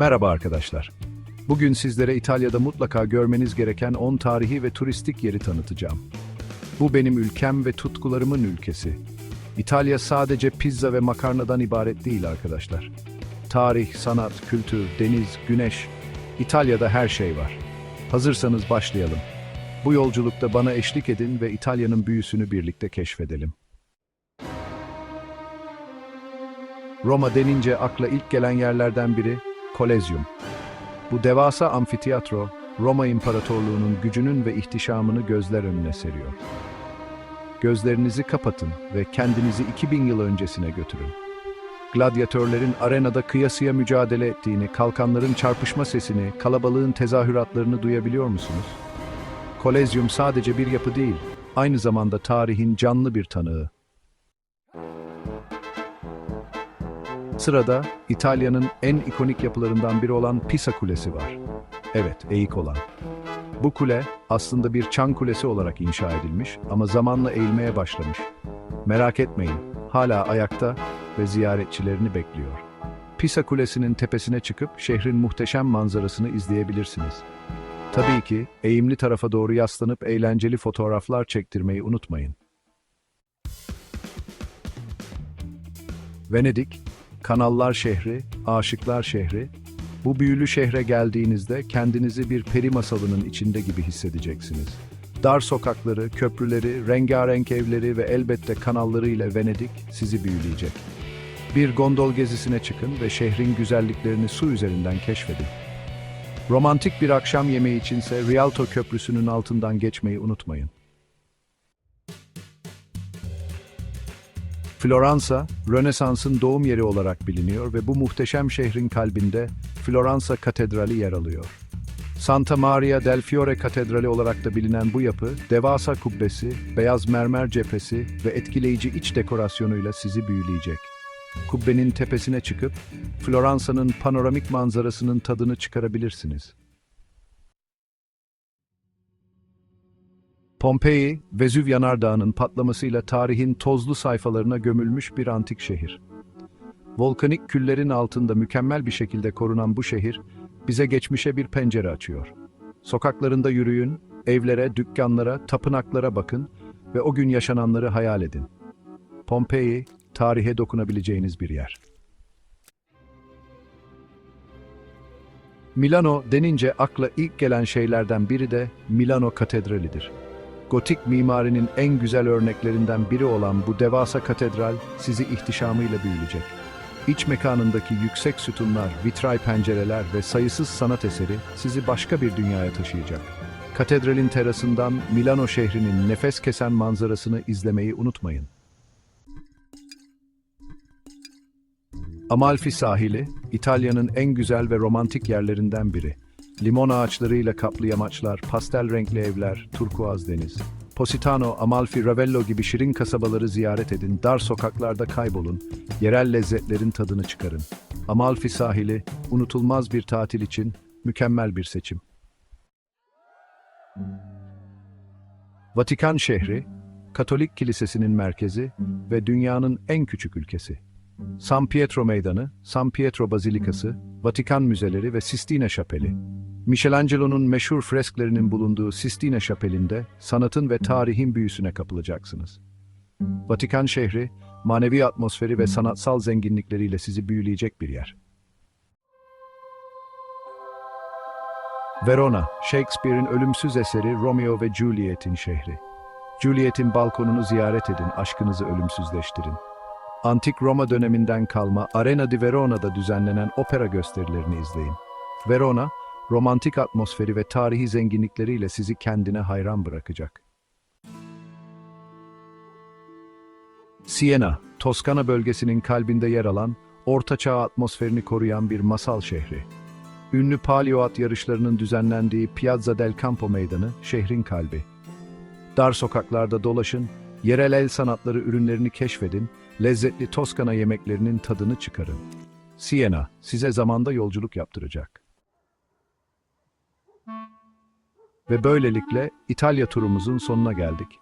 Merhaba arkadaşlar. Bugün sizlere İtalya'da mutlaka görmeniz gereken 10 tarihi ve turistik yeri tanıtacağım. Bu benim ülkem ve tutkularımın ülkesi. İtalya sadece pizza ve makarnadan ibaret değil arkadaşlar. Tarih, sanat, kültür, deniz, güneş, İtalya'da her şey var. Hazırsanız başlayalım. Bu yolculukta bana eşlik edin ve İtalya'nın büyüsünü birlikte keşfedelim. Roma denince akla ilk gelen yerlerden biri Kolezyum. Bu devasa amfiteyatro, Roma İmparatorluğu'nun gücünün ve ihtişamını gözler önüne seriyor. Gözlerinizi kapatın ve kendinizi 2000 yıl öncesine götürün. Gladyatörlerin arenada kıyasıya mücadele ettiğini, kalkanların çarpışma sesini, kalabalığın tezahüratlarını duyabiliyor musunuz? Kolezyum sadece bir yapı değil, aynı zamanda tarihin canlı bir tanığı. Sırada İtalya'nın en ikonik yapılarından biri olan Pisa Kulesi var. Evet, eğik olan. Bu kule aslında bir çan kulesi olarak inşa edilmiş ama zamanla eğilmeye başlamış. Merak etmeyin, hala ayakta ve ziyaretçilerini bekliyor. Pisa Kulesi'nin tepesine çıkıp şehrin muhteşem manzarasını izleyebilirsiniz. Tabii ki eğimli tarafa doğru yaslanıp eğlenceli fotoğraflar çektirmeyi unutmayın. Venedik, kanallar şehri, aşıklar şehri. Bu büyülü şehre geldiğinizde kendinizi bir peri masalının içinde gibi hissedeceksiniz. Dar sokakları, köprüleri, rengarenk evleri ve elbette kanallarıyla Venedik sizi büyüleyecek. Bir gondol gezisine çıkın ve şehrin güzelliklerini su üzerinden keşfedin. Romantik bir akşam yemeği içinse Rialto Köprüsü'nün altından geçmeyi unutmayın. Floransa, Rönesans'ın doğum yeri olarak biliniyor ve bu muhteşem şehrin kalbinde Floransa Katedrali yer alıyor. Santa Maria del Fiore Katedrali olarak da bilinen bu yapı, devasa kubbesi, beyaz mermer cephesi ve etkileyici iç dekorasyonuyla sizi büyüleyecek. Kubbenin tepesine çıkıp Floransa'nın panoramik manzarasının tadını çıkarabilirsiniz. Pompei, Vezüv yanardağının patlamasıyla tarihin tozlu sayfalarına gömülmüş bir antik şehir. Volkanik küllerin altında mükemmel bir şekilde korunan bu şehir, bize geçmişe bir pencere açıyor. Sokaklarında yürüyün, evlere, dükkanlara, tapınaklara bakın ve o gün yaşananları hayal edin. Pompei, tarihe dokunabileceğiniz bir yer. Milano denince akla ilk gelen şeylerden biri de Milano Katedrali'dir. Gotik mimarinin en güzel örneklerinden biri olan bu devasa katedral sizi ihtişamıyla büyülecek. İç mekanındaki yüksek sütunlar, vitray pencereler ve sayısız sanat eseri sizi başka bir dünyaya taşıyacak. Katedralin terasından Milano şehrinin nefes kesen manzarasını izlemeyi unutmayın. Amalfi sahili, İtalya'nın en güzel ve romantik yerlerinden biri. Limon ağaçlarıyla kaplı yamaçlar, pastel renkli evler, turkuaz deniz. Positano, Amalfi, Ravello gibi şirin kasabaları ziyaret edin, dar sokaklarda kaybolun, yerel lezzetlerin tadını çıkarın. Amalfi sahili, unutulmaz bir tatil için mükemmel bir seçim. Vatikan şehri, Katolik Kilisesi'nin merkezi ve dünyanın en küçük ülkesi. San Pietro Meydanı, San Pietro Bazilikası, Vatikan Müzeleri ve Sistine Şapeli. Michelangelo'nun meşhur fresklerinin bulunduğu Sistine Şapeli'nde sanatın ve tarihin büyüsüne kapılacaksınız. Vatikan şehri, manevi atmosferi ve sanatsal zenginlikleriyle sizi büyüleyecek bir yer. Verona, Shakespeare'in ölümsüz eseri Romeo ve Juliet'in şehri. Juliet'in balkonunu ziyaret edin, aşkınızı ölümsüzleştirin. Antik Roma döneminden kalma Arena di Verona'da düzenlenen opera gösterilerini izleyin. Verona, romantik atmosferi ve tarihi zenginlikleriyle sizi kendine hayran bırakacak. Siena, Toskana bölgesinin kalbinde yer alan, ortaçağ atmosferini koruyan bir masal şehri. Ünlü paleo at yarışlarının düzenlendiği Piazza del Campo meydanı şehrin kalbi. Dar sokaklarda dolaşın, yerel el sanatları ürünlerini keşfedin, lezzetli Toskana yemeklerinin tadını çıkarın. Siena, size zamanda yolculuk yaptıracak. Ve böylelikle İtalya turumuzun sonuna geldik.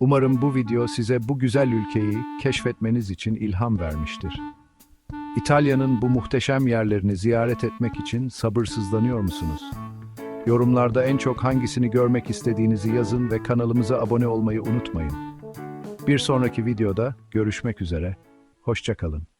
Umarım bu video size bu güzel ülkeyi keşfetmeniz için ilham vermiştir. İtalya'nın bu muhteşem yerlerini ziyaret etmek için sabırsızlanıyor musunuz? Yorumlarda en çok hangisini görmek istediğinizi yazın ve kanalımıza abone olmayı unutmayın. Bir sonraki videoda görüşmek üzere. Hoşçakalın.